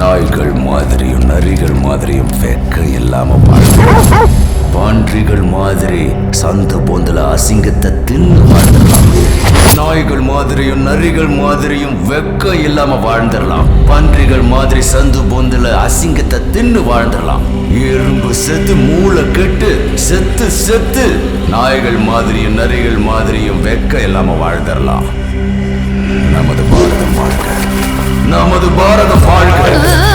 நாய்கள் மாதிரியும் நரிகள் மாதிரியும் வெக்க இல்லாம வாழ்ந்து பன்றிகள் மாதிரி சந்து பொந்துல அசிங்கத்தை தின்னு வாழ்ந்துடலாம். நாய்கள் மாதிரியும் நரிகள் மாதிரியும் வெக்க இல்லாம வாழ்ந்துடலாம். பன்றிகள் மாதிரி சந்து பொந்துல அசிங்கத்தை தின்னு வாழ்ந்துடலாம். எறும்பு செத்து மூளை கெட்டு செத்து செத்து. நாய்கள் மாதிரியும் நரிகள் மாதிரியும் வெக்க இல்லாம வாழ்ந்துடலாம். நமது பாரதம் வாழ்க்கை நமது பாரத வாழ்க.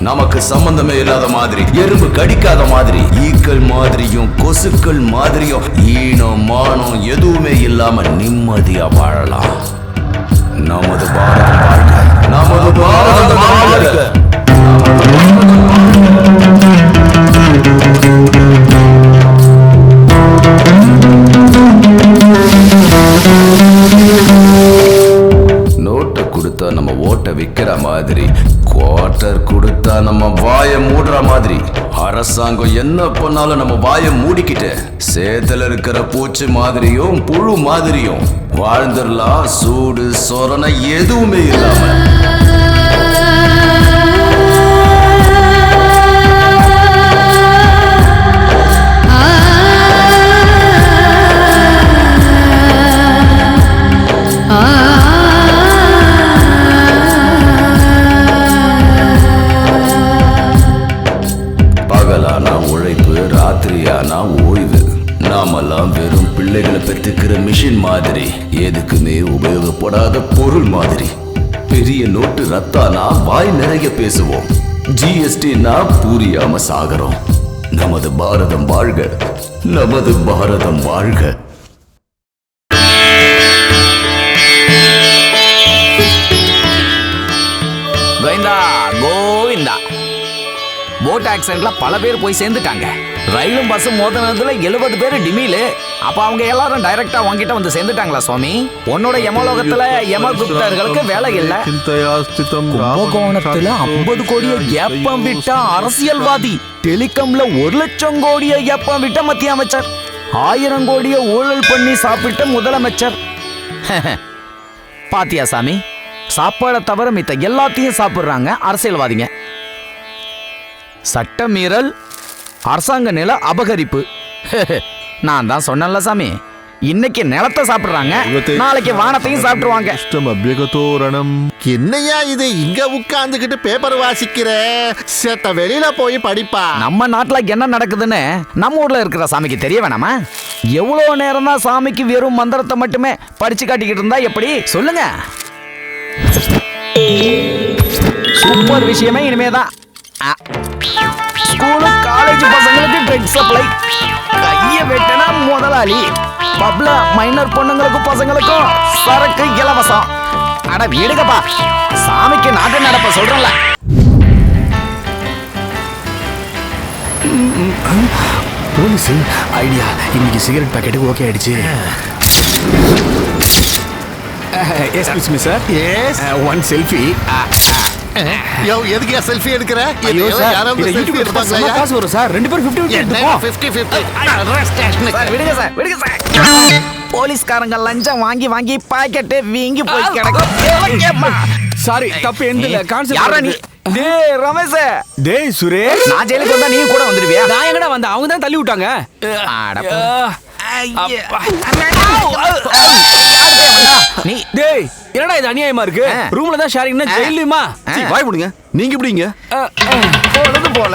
நமக்கு சம்பந்தமே இல்லாத மாதிரி எறும்பு கடிக்காத மாதிரி ஈக்கள் மாதிரியும் கொசுக்கள் மாதிரியும் ஈனம் மானம் எதுவுமே இல்லாம நிம்மதியா வாழலாம். நமது பாரதம் வாழ்க்கை நமது பாரதம் நோட்டை கொடுத்தா நம்ம ஓட்டை விக்கிற மாதிரி டாக்டர் கொடுத்தா நம்ம வாயை மூடுற மாதிரி. அரசாங்கம் என்ன பண்ணாலும் நம்ம வாயை மூடிக்கிட்டு சேத்துல இருக்கிற பூச்சி மாதிரியும் புழு மாதிரியும் வாழ்ந்துடலாம். சூடு சொரணை எதுவுமே இல்லாம. எதுக்குமே உபயோகப்படாத பொருள் மாதிரி. பெரிய நோட்டு ரத்தானா வாய் நிறைய பேசுவோம். ஜிஎஸ்டினா புரியாம சாகரம் நமது பாரதம் வாழ்க. நமது பாரதம் வாழ்க. ஆக்சிடென்ட்ல பல பேர் போய் சேர்ந்துட்டாங்க. ரயிலும் பஸ்ஸும் மோதினதுல எழுபது பேர் டிமிலு. அப்ப அவங்க எல்லாரும் டைரக்டா உங்ககிட்ட வந்து சேர்ந்துட்டாங்களா சுவாமி? உன்னோட யமலோகத்துல யம குப்தர்களுக்கு வேலை இல்ல. கும்பகோணத்துல ஐம்பது கோடிய ஏப்பம் விட்ட அரசியல்வாதி டெலிகம்ல ஒரு லட்சம் கோடிய ஏப்பம் விட்ட மத்திய அமைச்சர் ஆயிரம் கோடிய ஊழல் பண்ணி சாப்பிட்ட முதலமைச்சர். பாத்தியா சாமி? சாப்பாடை தவிர மித்த எல்லாத்தையும் சாப்பிடுறாங்க அரசியல்வாதிங்க. சட்ட மீறல் அரசாங்க நில அபகரிப்பு. நான் தான் சொன்னேன்ல சாமி. இன்னைக்கு நிலத்தை சாப்பிடுறாங்க. நாளைக்கு வானத்தையும் சாப்பிட்டுருவாங்க. இஷ்டம் அபியகதோ ரணம் என்னையா இது? இங்க உட்கார்ந்துகிட்டு பேப்பர் வாசிக்கிற? செத்த வெளியில போய் படிப்பா. நம்ம நாட்டுல என்ன நடக்குதுன்னு நம்ம ஊர்ல இருக்கிற சாமிக்கு தெரிய வேணாமா? எவ்வளவு நேரம் தான் சாமிக்கு வெறும் மந்திரத்தை மட்டுமே படிச்சு காட்டிக்கிட்டு இருந்தா எப்படி? சொல்லுங்க. சூப்பர் விஷயமே இனிமே தான் ஸ்கூலு காலேஜ் பசங்களுக்கு ட்ரெட் சப்ளை கைய வெட்டினா முதலாளி. பப்ல மைனர் பொண்ணுங்களுக்கும் பசங்களுக்கும் சரக்கு இலவசம். அட விடுங்கப்பா. சாமிக்கு நாட்டு நடப்ப சொல்றேன்ல. Police idea. இன்னைக்கு சிகரெட் பாக்கெட்டுக்கு ஓகே ஆயிடுச்சு. Excuse me sir yes one selfie யோ எதுக்கு செல்ஃபி எடுக்கிற? ஐயோ சார் யாராவது செல்ஃபி யூடியூப்ல எடுப்பாங்களா காசு வரும் சார். ரெண்டு பேரும் ஃபிஃப்டி ஃபிஃப்டி எடுத்துப்போம் சார் விடுங்க சார் விடுங்க சார். போலீஸ்காரங்க லஞ்சம் வாங்கி வாங்கி பாக்கெட்டு வீங்கி போய் கிடக்கும் சாரி தப்பு எந்த இல்ல. யாரா நீ? கான்செப்ட் டேய் ரமேஷ். டேய் சுரேஷ். நான் ஜெயிலுக்கு வந்தா நீ கூட வந்துடுவியா? நான் எங்கடா வந்தேன்? அவங்க தான் தள்ளி விட்டாங்க. அட போ. ஐயே. நீ டேய் என்னடா இது அநியாயமா இருக்கு. ரூம்ல தான் ஷேரிங்னா. ஜெயிலுமா. வாய் முடிங்க நீங்க எப்படிங்க பொழுது போல.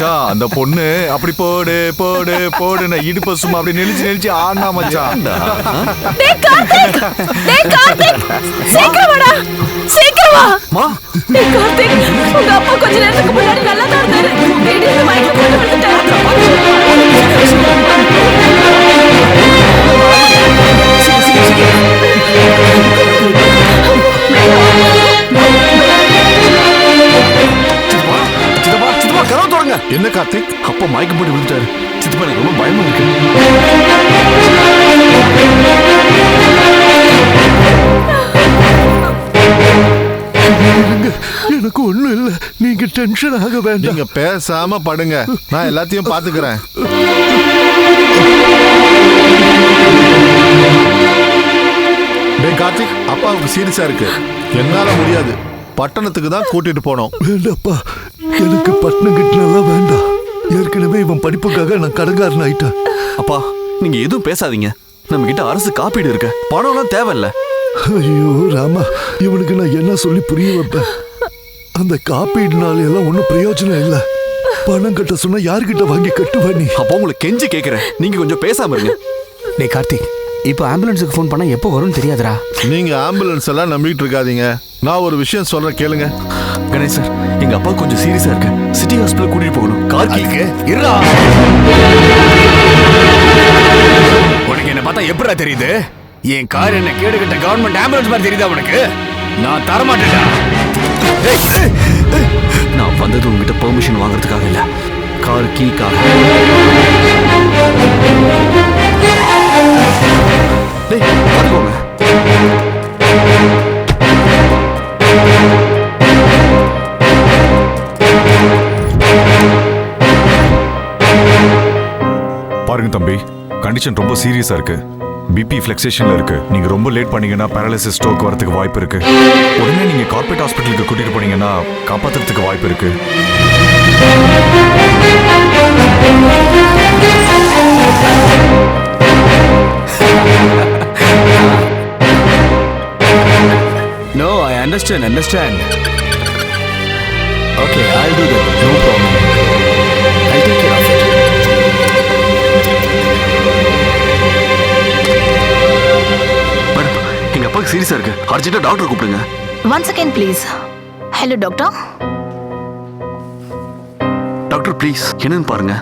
மச்சான் அந்த பொண்ணு அப்படி போடு போடு போடு நான் இடுப்ப சும்மா அப்படி நெளிச்சு நெளிச்சு ஆடினா மச்சான். டேய் கார்த்திக்! டேய் கார்த்திக்! சீக்கிரம் வாடா! சீக்கிரம் வா! மா? டேய் கார்த்திக் உங்க அப்பா கொஞ்ச நேரத்துக்கு முன்னாடி நல்லா தான் இருந்தாரு. திடீர்னு மயக்கம் போட்டு சித்தப்பா மயக்கம் போட்டு விழுந்துட்டாரு. சித்தப்பா எனக்கு ரொம்ப பயமா இருக்கு. எனக்கு ஒண்ணும் இல்ல. நீங்க டென்ஷன் ஆக வேண்டாம். நீங்க பேசாம படுங்க. நான் எல்லாத்தையும் பாத்துக்கிறேன். கார்த்திக் அப்பாவுக்கு சீரியஸா இருக்கு. என்னால முடியாது. பட்டணத்துக்கு தான் கூட்டிட்டு போனோம். வேண்டாப்பா. எனக்கு பட்டணம் கிட்டலாம் வேண்டாம். ஏற்கனவே இவன் படிப்புக்காக நான் கடங்காரன் ஆயிட்டேன். அப்பா நீங்க எதுவும் பேசாதீங்க. நம்ம கிட்ட அரசு காப்பீடு இருக்கு. பணம்லாம் தேவையில்ல. ஐயோ ராமா இவனுக்கு நான் என்ன சொல்லி புரிய வைப்பேன்? அந்த காப்பீடுனால எல்லாம் ஒன்றும் பிரயோஜனம் இல்லை. பணம் கட்ட சொன்னா யார்கிட்ட வாங்கி கட்டுவ நீ? அப்போ உங்களை கெஞ்சி கேக்குறேன். நீங்க கொஞ்சம் பேசாம இருங்க. டேய் கார்த்திக் இப்போ ஆம்புலன்ஸுக்கு ஃபோன் பண்ணா எப்போ வரும்னு தெரியாதுடா. நீங்க ஆம்புலன்ஸ் எல்லாம் நம்பிட்டு இருக்காதீங்க. நான் ஒரு விஷயம் சொல்றேன் கேளுங்க. கணேஷ் சார் எங்க அப்பா கொஞ்சம் சீரியஸா இருக்கு சிட்டி ஹாஸ்பிட்டல் கூட்டிட்டு போகணும். கார் கீக்கு இருடா. உனக்கு என்ன பார்த்தா எப்படிடா தெரியுது? என் கார் என்ன கேடு கட்ட கவர்மெண்ட் ஆம்புலன்ஸ் மாதிரி தெரியுதா உனக்கு? நான் தரமாட்டேன்டா. டேய், டேய். நான் வந்தது உங்ககிட்ட பெர்மிஷன் வாங்குறதுக்காக இல்ல. கார் கீக்காக டேய் பாத்துக்கோங்க பாருங்க தம்பி கண்டிஷன் ரொம்ப சீரியஸா இருக்கு பிபி ஃபிளெக்சேஷன்ல இருக்கு நீங்க ரொம்ப லேட் பண்ணீங்கன்னா பேரலிசிஸ் ஸ்ட்ரோக் வரதுக்கு வாய்ப்பு இருக்கு உடனே நீங்க கார்ப்பரேட் ஹாஸ்பிட்டலுக்கு கூட்டிட்டு போனீங்கன்னா காப்பாத்துறதுக்கு வாய்ப்பு இருக்கு No, I understand, understand. Okay, I'll do that. No problem. சீரியஸா இருக்கு. அர்ஜென்ட்டா டாக்டர் கூப்பிடுங்க. One second please hello doctor doctor please என்னன்னு பாருங்க.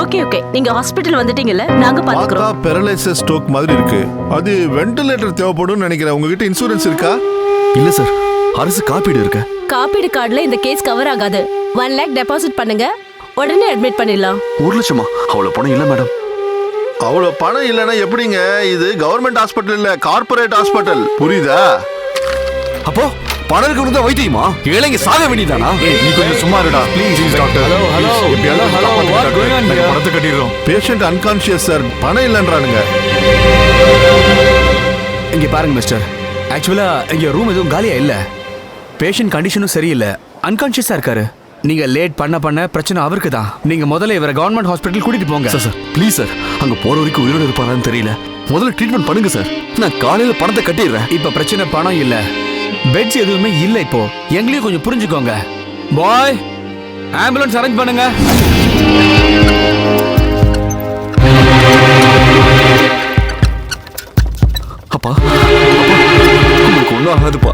ஓகே ஓகே நீங்க ஹாஸ்பிடல் வந்துட்டீங்கல்ல நாங்க பாத்துக்கிறோம். பெரலைசஸ் ஸ்ட்ரோக் மாதிரி இருக்கு. அது வென்டிலேட்டர் தேவைப்படும் நினைக்கிறேன். உங்ககிட்ட இன்சூரன்ஸ் இருக்கா? இல்ல சார் அரசு காப்பீடு இருக்கு. காப்பீடு கார்டுல இந்த கேஸ் கவர் ஆகாது. ஒன் லேக் டெபாசிட் பண்ணுங்க. உடனே அட்மிட் பண்ணிடலாம். ஒரு லட்சமா? அவ்வளவு பணம் இல்ல மேடம் அவ்வளவு பணம் இல்லைன்னா எப்படிங்க? இது கவர்மெண்ட் ஹாஸ்பிட்டல் இல்ல கார்ப்பரேட் ஹாஸ்பிட்டல் புரியுதா? அப்போ பணம் இருக்கணும் தான் வைத்தியமா? ஏழைங்க சாக வேண்டியதானா நீ கொஞ்சம் சும்மா இருடா. Please doctor hello. காப்பாத்துங்க, What டாக்டர். going on நாங்க here? பணத்தை கட்டிடுறோம். பேஷண்ட் அன்கான்சியஸ் சார் பணம் இல்லைன்றானுங்க. இங்க பாருங்க மிஸ்டர் ஆக்சுவலா இங்க ரூம் எதுவும் காலியா இல்ல. பேஷண்ட் கண்டிஷனும் சரியில்லை. அன்கான்ஷியஸா இருக்காரு. நீங்க லேட் பண்ண பண்ண பிரச்சனை அவருக்கு தான் நீங்க முதல்ல இவரை கவர்மெண்ட் ஹாஸ்பிட்டல் கூட்டிட்டு போங்க. Sir sir please sir. அங்க போற வரைக்கும் உயிரோட இருப்பாரான்னு தெரியல. முதல்ல ட்ரீட்மெண்ட் பண்ணுங்க சார். நான் காலையில பணத்தை கட்டிடுறேன். இப்ப பிரச்சனை பணம் இல்ல. பெட்ஸ் எதுவுமே இல்ல இப்போ. எங்களையும் கொஞ்சம் புரிஞ்சுக்கோங்க. பாய் ஆம்புலன்ஸ் அரேஞ்ச் பண்ணுங்க. அப்பா அப்பா, உங்களுக்கு ஒன்றும் ஆகாதுப்பா.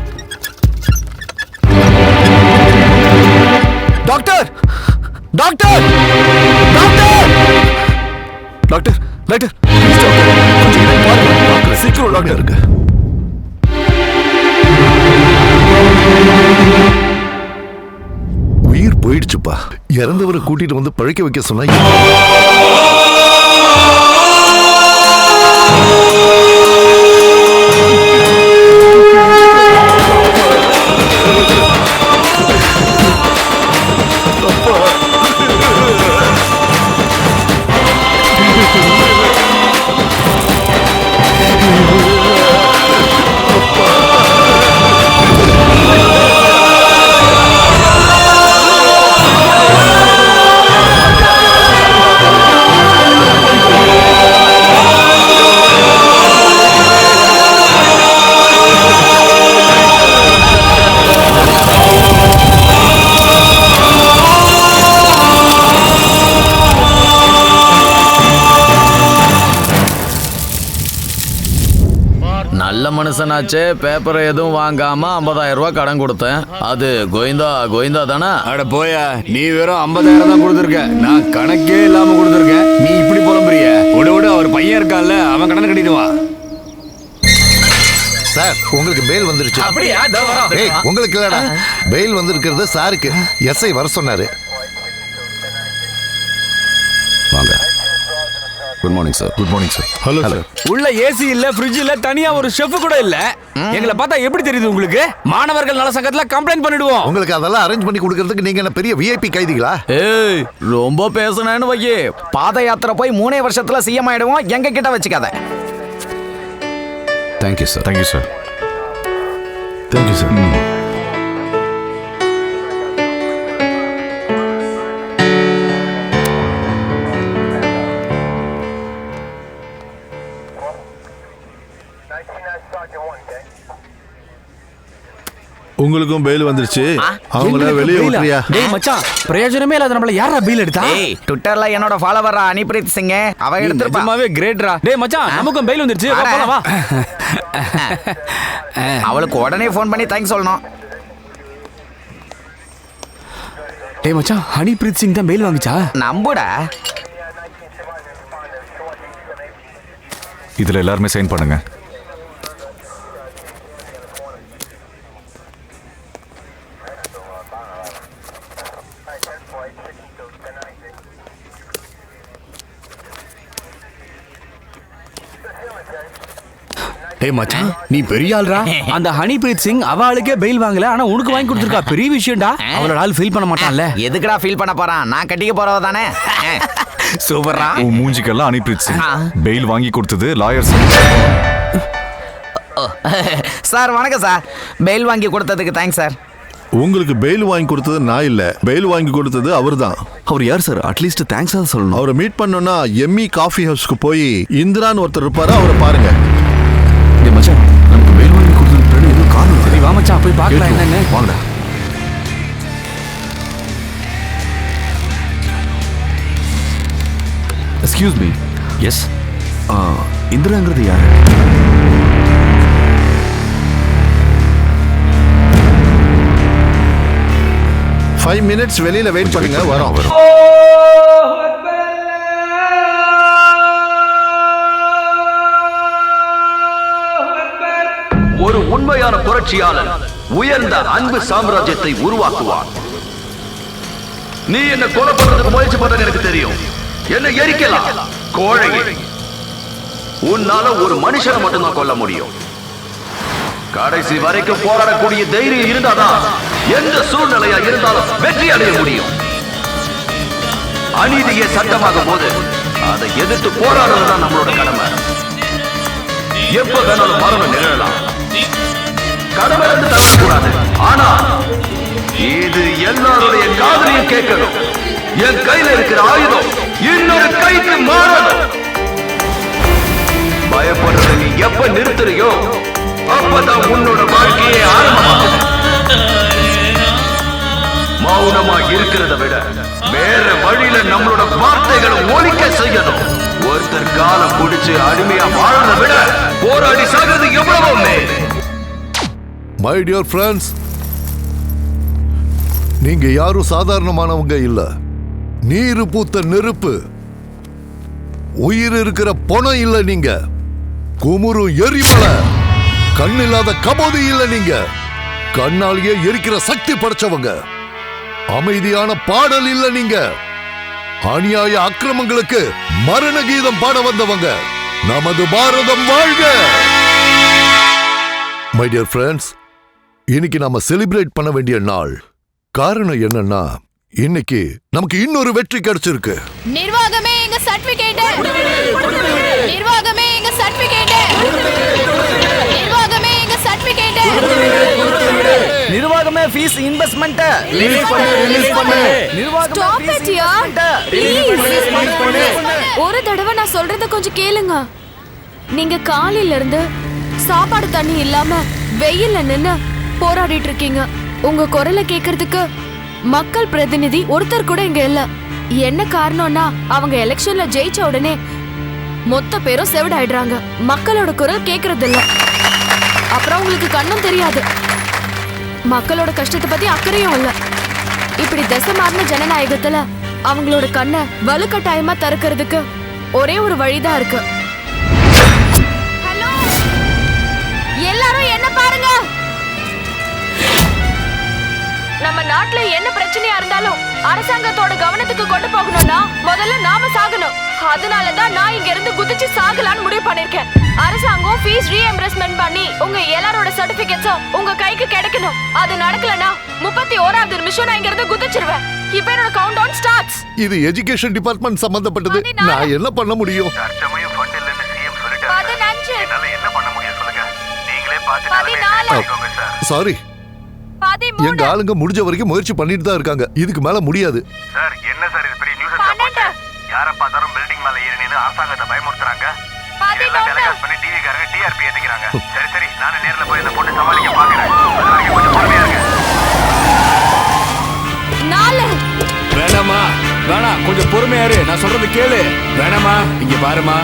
Doctor doctor doctor doctor doctor doctor சீக்கிரம் டாக்டர் இருக்கு. உயிர் போயிடுச்சுப்பா. இறந்தவரை கூட்டிட்டு வந்து பழைக்க வைக்க சொன்னா மனுஷனாச்சே பேப்பரை எதுவும் வாங்காம 50000 ரூபாய் கடன் கொடுத்தேன். அது கோவிந்தா கோவிந்தா தானே? அட போயா நீ வெறும் ஐம்பதாயிரம் தான் கொடுத்துருக்க. நான் கணக்கே இல்லாம கொடுத்துருக்கேன் நீ இப்படி புலம்புறிய? விட விட அவர் பையன் இருக்கான்ல அவன் கடன் கட்டிடுவான் சார் உங்களுக்கு பெயில் வந்துருச்சு. அப்படியா. ஏய் உங்களுக்கு இல்லடா. பெயில் வந்திருக்கிறது சாருக்கு. எஸ்ஐ வர சொன்னாரு. வாங்க. Good morning sir good morning sir hello sir உள்ள ஏசி இல்ல ஃப்ரிட்ஜ் இல்ல தனியா ஒரு ஷெஃப் கூட இல்ல. எங்களை பார்த்தா எப்படி தெரியுது உங்களுக்கு? மாணவர்கள் நல சங்கத்துல கம்ப்ளைண்ட் பண்ணிடுவோம். உங்களுக்கு அதெல்லாம் அரேஞ்ச் பண்ணி கொடுக்கறதுக்கு நீங்க என்ன பெரிய விஐபி கைதிகளா? ஏய் ரொம்ப பேசுனேன்னு வையே. பாத யாத்திரை போய் மூணே வருஷத்துல சிஎம் ஆயிடுவோம். எங்க கிட்ட வச்சுக்காத thank you sir thank you sir thank you sir உங்களுக்கும் பெயில் வந்துருச்சு. அவங்கள வெளியே? விட்டுறியா டேய் மச்சான் பிரயோஜனமே இல்லாத நம்மள யாரா பீல் எடுத்தா? ஏய் ட்விட்டர்ல என்னோட ஃபாலோவர் அனிப்ரீத் சிங் அவ எடுத்திருப்பா நிஜமாவே கிரேட்ரா டேய் மச்சான் நமக்கும் பெயில் வந்துருச்சு. வா. போலாம் வா. அவளுக்கு உடனே ஃபோன் பண்ணி தேங்க்ஸ் சொல்லணும். டேய் மச்சான் ஹனிப்ரீத் சிங் தான் பெயில் வாங்கிச்சா? நம்புடா. இதுல எல்லாருமே சைன் பண்ணுங்க. டேய் மச்சான் நீ பெரிய ஆள்ரா. அந்த ஹனிப்ரீத் சிங் அவ ஆளுக்கே பெயில் வாங்கல ஆனா உனக்கு வாங்கி கொடுத்துருக்கா. பெரிய விஷயம்டா. அவளோட ஆள் ஃபீல் பண்ண மாட்டான்ல. எதுக்குடா ஃபீல் பண்ண போறான்? நான் கட்டிக்க போறவ தானே? சூப்பர்ரா. உன் மூஞ்சிக்கெல்லாம் அனிப்ரீத் சிங். பெயில் வாங்கி கொடுத்தது லாயர் சார். வணக்கம் சார். பெயில் வாங்கி கொடுத்ததுக்கு தேங்க்ஸ் சார். உங்களுக்கு பெயில் வாங்கி கொடுத்தது நான் இல்ல. பெயில் வாங்கி கொடுத்தது அவர்தான். அவர் யார் சார்? அட்லீஸ்ட் தேங்க்ஸ் சொல்லணும். அவரை மீட் பண்ணோம்னா எம்மி காஃபி ஹவுஸ்க்கு போய் இந்திரான்னு ஒருத்தர் இருப்பாரு அவரை பாருங்க. போய் பார்க்கலாம் என்னன்னு. வாங்கடா. எக்ஸ்கியூஸ் மீ எஸ் இந்திராங்கிறது யாரு? ஃபைவ் மினிட்ஸ் வெளியில வெயிட் பண்ணுங்க வரோம். ஒரு உண்மையான புரட்சியாளன் உயர்ந்த அன்பு சாம்ராஜ்யத்தை உருவாக்குவான். நீ என்ன கொலை பண்றதுக்கு முயற்சி பண்றது எனக்கு தெரியும். என்ன எரிக்கலாம். கோழை உன்னால ஒரு மனுஷனை மட்டும்தான் கொல்ல முடியும். கடைசி வரைக்கும் போராடக்கூடிய தைரியம் இருந்தாதான் எந்த சூழ்நிலையா இருந்தாலும் வெற்றி அடைய முடியும். அநீதியே சட்டமாகும் போது அதை எதிர்த்து போராடுறதுதான் நம்மளோட கடமை. எப்ப வேணாலும் மரணம் நிகழலாம். கடமை இருந்து தவறக்கூடாது ஆனா இது எல்லாருடைய காதலையும் கேட்கணும். என் கையில இருக்கிற ஆயுதம் இன்னொரு கைக்கு மாறணும். பயப்படுறத நீ எப்ப நிறுத்துறியோ அப்பதான் உன்னோட வாழ்க்கையே ஆரம்பமாகும் மௌனமா இருக்கிறத விட வேற வழியில நம்மளோட வார்த்தைகளை ஒழிக்க செய்யணும். ஒருத்தர் காலம் பிடிச்சு அடிமையா வாழறத விட போராடி சாகிறது எவ்வளவோ மேல். மை டியர் ஃப்ரெண்ட்ஸ் நீங்க யாரும் சாதாரணமானவங்க இல்ல. நீர் பூத்த நெருப்பு உயிர் இருக்கிற பணம் இல்ல நீங்க. குமுறு எரிமலை கண் இல்லாத கபோதி இல்ல நீங்க. கண்ணாலேயே எரிக்கிற சக்தி படைச்சவங்க. அமைதியான பாடல் இல்ல நீங்க. அநியாய அக்கிரமங்களுக்கு மரண கீதம் பாட வந்தவங்க. நமது பாரதம் வாழ்க! மை டியர் ஃப்ரெண்ட்ஸ் இன்னைக்கு நாம செலிப்ரேட் பண்ண வேண்டிய நாள். காரணம் என்னன்னா இன்னைக்கு நமக்கு இன்னொரு வெற்றி கிடைச்சிருக்கு. நிர்வாகமே எங்க சர்டிபிகேட் நிர்வாகமே எங்க சர்டிபிகேட் நிர்வாகமே எங்க சர்டிபிகேட் நிர்வாகமே ஃபீஸ் இன்வெஸ்ட்மெண்ட் ரிலீஸ் பண்ணு ரிலீஸ் பண்ணு. நிர்வாகமே investment. Please. ஒரு தடவை நான் சொல்றத கொஞ்சம் கேளுங்க. நீங்க காலையில இருந்து சாப்பாடு தண்ணி இல்லாம வெயில்ல நின்னு போராடிட்டு இருக்கீங்க உங்க குரலை கேக்குறதுக்கு மக்கள் பிரதிநிதி ஒருத்தர் கூட இங்க இல்ல. என்ன காரணம்னா அவங்க எலெக்ஷன்ல ஜெயிச்ச உடனே மொத்த பேரும் செவிடாயிடுறாங்க. மக்களோட குரல் கேக்குறது இல்ல அப்புறம் உங்களுக்கு கண்ணும் தெரியாது. மக்களோட கஷ்டத்தை பத்தி அக்கறையும் இல்ல. இப்படி தசை மாறின ஜனநாயகத்துல அவங்களோட கண்ணை வலுக்கட்டாயமா திறக்கிறதுக்கு ஒரே ஒரு வழிதான் இருக்கு. நம்ம நாட்டுல என்ன பிரச்சனையா இருந்தாலும் அரசாங்கத்தோட கவனத்துக்கு கொண்டு போகணும்னா முதல்ல நாம சாகணும். அதனாலதான் நான் இங்க இருந்து குதிச்சு சாகலான்னு முடிவு பண்ணிருக்கேன். அரசாங்கம் ஃபீஸ் ரீஎம்பர்ஸ்மெண்ட் பண்ணி உங்க எல்லாரோட சர்டிபிகேட்ஸும் உங்க கைக்கு கிடைக்கணும். அது நடக்கலனா முப்பத்தி ஓராவது நிமிஷம் நான் இங்க இருந்து குதிச்சிருவேன். இப்ப என்னோட கவுண்ட் டவுன் ஸ்டார்ட்ஸ் இது எஜுகேஷன் டிபார்ட்மெண்ட் சம்பந்தப்பட்டது. நான் என்ன பண்ண முடியும்? பதினஞ்சு. என்னால என்ன பண்ண சொல்லுங்க. நீங்களே பதினாலு. சார். எங்க ஆளுங்க முடிஞ்ச வரைக்கும் முயற்சி பண்ணிட்டு தான் இருக்காங்க. இதுக்கு மேல முடியாது. சார் என்ன சார் இது பெரிய நியூஸ். யார பார்த்தாலும் பில்டிங் மேல ஏறி நின்னு அரசாங்கத்தை பயமுறுத்துறாங்க. பதினொன்னு. டெலிகாஸ்ட் பண்ணி டிவி காரங்க டிஆர்பி ஏத்திக்கிறாங்க. சரி சரி நானும் நேர்ல போய் இந்த பொண்ணு சமாளிக்க பாக்குறேன் அது வரைக்கும் கொஞ்சம் பொறுமையா இருங்க. நாலு. வேணாமா வேணாம் கொஞ்சம் பொறுமையா இரு. நான் சொல்றது கேளு. வேணாமா இங்க பாருமா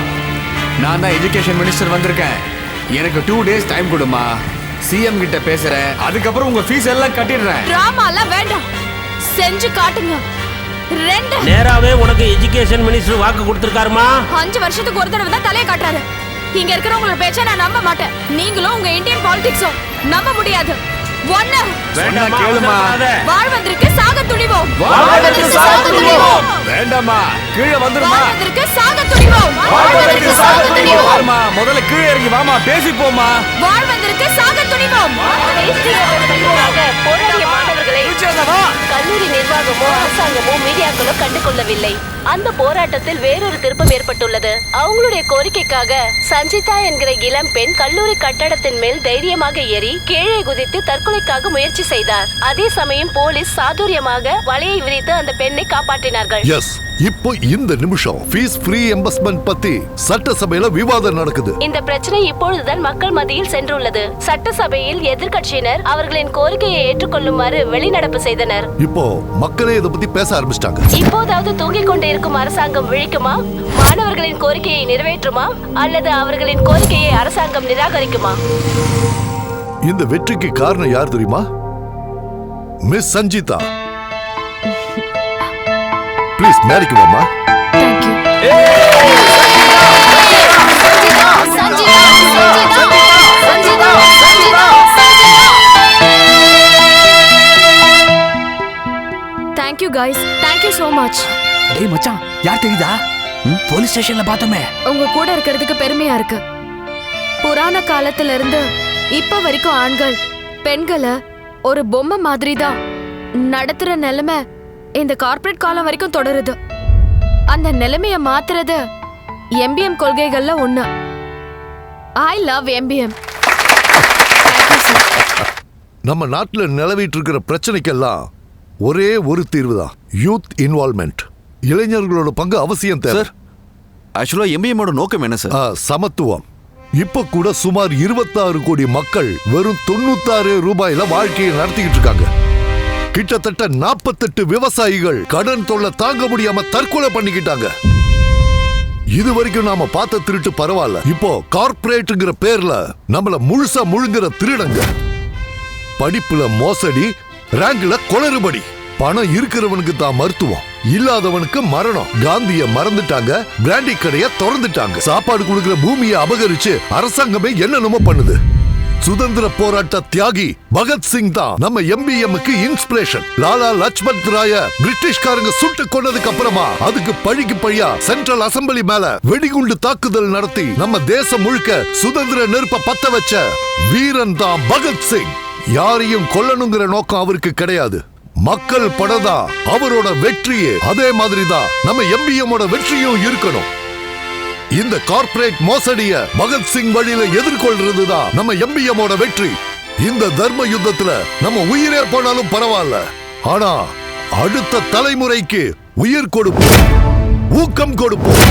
நான் தான் எஜுகேஷன் மினிஸ்டர் வந்திருக்கேன். எனக்கு டூ டேஸ் டைம் கொடுமா சிஎம் கிட்ட பேசுறேன். அதுக்கப்புறம் உங்க ஃபீஸ் எல்லாம் கட்டிடுறேன். டிராமாலாம் வேண்டாம். செஞ்சு காட்டுங்க. ரெண்டு. நேராவே உனக்கு எஜுகேஷன் மினிஸ்டர் வாக்கு கொடுத்திருக்காருமா? அஞ்சு வருஷத்துக்கு ஒரு தடவை தான் தலையை காட்டுறாரு. இங்க இருக்கிறவங்களோட பேச்ச நான் நம்ப மாட்டேன். நீங்களும் உங்க இந்தியன் பாலிடிக்ஸும் நம்ப முடியாது. ஒண்ணு வேண்டாம் கேளுமா. வாழ்வதற்கு சாக துணிவோம். வாழ்வதற்கு சாக துணிவோம். வேண்டாமா கீழே வந்துருமா வாழ்வதற்கு சாக துணிவோம். வாழ்வதற்கு சாக துணிவோம். முதல்ல கீழே இறங்கி வாமா பேசி போமா வாழ்வதற்கு சாக துணிவோம் போராடிய மாணவர்களை கல்லூரி நிர்வாகமோ அரசாங்கமோ மீடியாக்களோ கண்டுகொள்ளவில்லை. அந்த போராட்டத்தில் வேறொரு திருப்பம் ஏற்பட்டுள்ளது. அவங்களுடைய கோரிக்கைக்காக சஞ்சிதா என்கிற இளம் பெண் கல்லூரி கட்டடத்தின் மேல் தைரியமாக ஏறி கீழே குதித்து தற்கொலைக்காக முயற்சி செய்தார். அதே சமயம் போலீஸ் சாதுரியமாக வலையை விரித்து அந்த பெண்ணை காப்பாற்றினார்கள். இப்போ இந்த நிமிஷம் ஃபீஸ் ஃப்ரீ எம்பஸ்மெண்ட் பத்தி சட்டசபையில விவாதம் நடக்குது. இந்த பிரச்சனை இப்பொழுதுதான் மக்கள் மத்தியில் சென்றுள்ளது. சட்டசபையில் எதிர்க்கட்சியினர் அவர்களின் கோரிக்கையை ஏற்றுக்கொள்ளுமாறு வெளிநடப்பு செய்தனர். இப்போ மக்களே இத பத்தி பேச ஆரம்பிச்சிட்டாங்க. இப்போதாவது தூங்கிக் கொண்டு இருக்கும் அரசாங்கம் விழிக்குமா? மாணவர்களின் கோரிக்கையை நிறைவேற்றுமா? அல்லது அவர்களின் கோரிக்கையை அரசாங்கம் நிராகரிக்குமா? இந்த வெற்றிக்கு காரணம் யார் தெரியுமா? மிஸ் சஞ்சிதா. ப்ளீஸ் மேரிக்கு வாமா thank you thank you guys thank you so much டேய் மச்சான் யார் தெரியுதா? போலீஸ் ஸ்டேஷன்ல பார்த்தோமே. உங்க கூட இருக்கிறதுக்கு பெருமையா இருக்கு. புராண காலத்துல இருந்து இப்ப வரைக்கும் ஆண்கள் பெண்களை ஒரு பொம்மை மாதிரி தான் நடத்துற நிலைமை இந்த கார்ப்பரேட் காலம் வரைக்கும் தொடருது. அந்த நிலைமைய மாத்துறது எம்பிஎம் கொள்கைகள்ல ஒண்ணு. ஐ லவ் எம்பிஎம் நம்ம நாட்டுல நிலவிட்டு இருக்கிற பிரச்சனைக்கெல்லாம் ஒரே ஒரு தீர்வு தான் யூத் இன்வால்மெண்ட் இளைஞர்களோட பங்கு அவசியம் தேவை. சார் ஆக்சுவலா எம்பிஎம்மோட நோக்கம் என்ன சார் ஆ, சமத்துவம். இப்ப கூட சுமார் 26 கோடி மக்கள் வெறும் தொண்ணூத்தாறு ரூபாயில வாழ்க்கையை நடத்திக்கிட்டு இருக்காங்க. கிட்டத்தட்ட 48 விவசாயிகள் கடன் தொல்லை தாங்க முடியாம தற்கொலை பண்ணிக்கிட்டாங்க. இது வரைக்கும் நாம பார்த்த திருட்டு பரவாயில்ல. இப்போ கார்பரேட்டுங்கிற பேர்ல நம்மள முழுசா முழுங்குற திருடங்க. படிப்புல மோசடி ரேங்க்ல குளறுபடி. பணம் இருக்கிறவனுக்கு தான் மருத்துவம் இல்லாதவனுக்கு மரணம். காந்திய மறந்துட்டாங்க பிராண்டி கடைய திறந்துட்டாங்க. சாப்பாடு கொடுக்கிற பூமியை அபகரிச்சு அரசாங்கமே என்னென்னமோ பண்ணுது. சுதந்திர போராட்ட தியாகி பகத்சிங் தான். நம்ம எம்பிஎம்க்கு இன்ஸ்பிரேஷன் லாலா லஜ்பத் ராய பிரிட்டிஷ்காரங்க சுட்டு கொன்னதுக்கு அப்புறமா அதுக்கு பழிக்கு பழியா சென்ட்ரல் அசம்பிளி மேல வெடிகுண்டு தாக்குதல் நடத்தி நம்ம தேசம் முழுக்க சுதந்திர நெருப்ப பத்த வச்ச வீரன் தான் பகத்சிங் யாரையும் கொல்லணுங்கிற நோக்கம் அவருக்கு கிடையாது. மக்கள் படதா அவரோட வெற்றியே. அதே மாதிரி தான் நம்ம எம்பிஎம்மோட வெற்றியும் இருக்கணும். இந்த கார்ப்பரேட் மோசடிய பகத்சிங் வழியில எதிர்கொள்றது தான் நம்ம எம்பிஎம்மோட வெற்றி. இந்த தர்ம யுத்தத்துல நம்ம உயிரே போனாலும் பரவாயில்ல. ஆனா அடுத்த தலைமுறைக்கு உயிர் கொடுப்போம். ஊக்கம் கொடுப்போம்.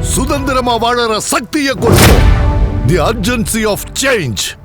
சுதந்திரமா வாழற சக்தியை கொடுப்போம். தி அர்ஜென்சி ஆஃப் சேஞ்ச்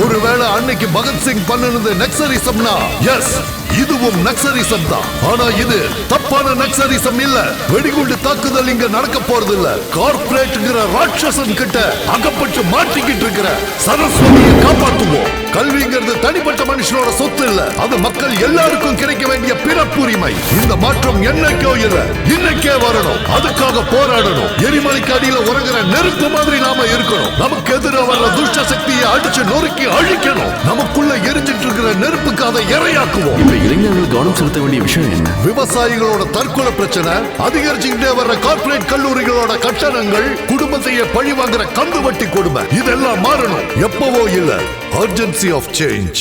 ஒருவேளை அன்னைக்கு பகத்சிங் பண்ணுனது நக்சரிசம்னா? எஸ் இதுவும் நக்சரிசம் தான் ஆனா இது தப்பான நக்சரிசம் இல்ல. வெடிகுண்டு தாக்குதல் இங்க நடக்க போறது இல்ல கார்பரேட்ங்கிற ராட்சசன் கிட்ட அகப்பட்டு மாட்டிக்கிட்டு இருக்கிற சரஸ்வதியை காப்பாத்துவோம். கல்விங்கிறது தனிப்பட்ட மனுஷனோட சொத்து இல்ல. அது மக்கள் எல்லாருக்கும் கிடைக்க வேண்டிய பிறப்புரிமை. இந்த மாற்றம் என்னைக்கோ இல்ல. இன்னைக்கே வரணும். அதுக்காக போராடணும். எரிமலைக்கு அடியில உறங்குற நெருப்பு மாதிரி நாம இருக்கணும். நமக்கு எதிராக வர்ற துஷ்ட சக்தியை அடிச்சு நொறுக்கி அழிக்கணும். நமக்குள்ள எரிஞ்சிட்டு இருக்கிற நெருப்புக்கு அதை இரையாக்குவோம். இப்ப இளைஞர்கள் கவனம் செலுத்த வேண்டிய விஷயம் என்ன? விவசாயிகளோட தற்கொலை பிரச்சனை அதிகரிச்சுக்கிட்டே வர்ற கார்ப்பரேட் கல்லூரிகளோட கட்டணங்கள் குடும்பத்தையே பழி வாங்குற கந்து வட்டி கொடுமை இதெல்லாம் மாறணும். எப்பவோ இல்ல அர்ஜென்சி ஆஃப் சேஞ்ச்